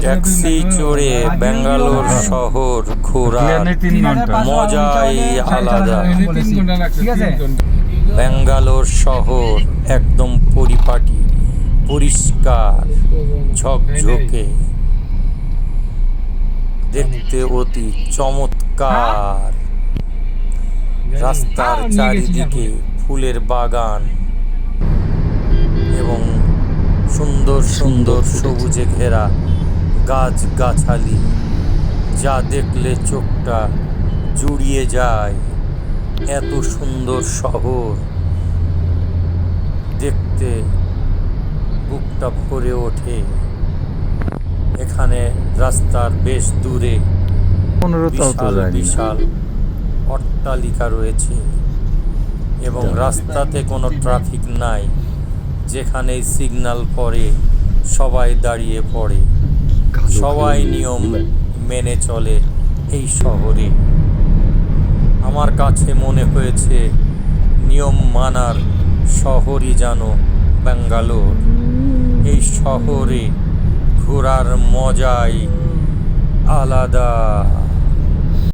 Taxi চড়ে ব্যাঙ্গালোর শহর ঘোরার মজাই আলাদা। ব্যাঙ্গালোর শহর একদম পরিপাটি পরিষ্কার ঝকঝকে। দেখতে অতি চমৎকার। রাস্তার চারিদিকে ফুলের বাগান এবং সুন্দর সুন্দর সবুজে ঘেরা গাছ গাছালি যা দেখলে চোখটা জুড়িয়ে যায়। এত সুন্দর শহর। দেখতে বুকটা ভরে ওঠে। এখানে রাস্তার বেশ দূরে বিশাল বিশাল অট্টালিকা রয়েছে এবং রাস্তাতে কোনো ট্রাফিক নাই যেখানে সিগন্যাল পড়ে সবাই দাঁড়িয়ে পড়ে। সবাই নিয়ম মেনে চলে এই শহরে। আমার কাছে মনে হয়েছে, নিয়ম মানার শহরই যেন ব্যাঙ্গালোর। এই শহরে ঘোরার মজাই আলাদা।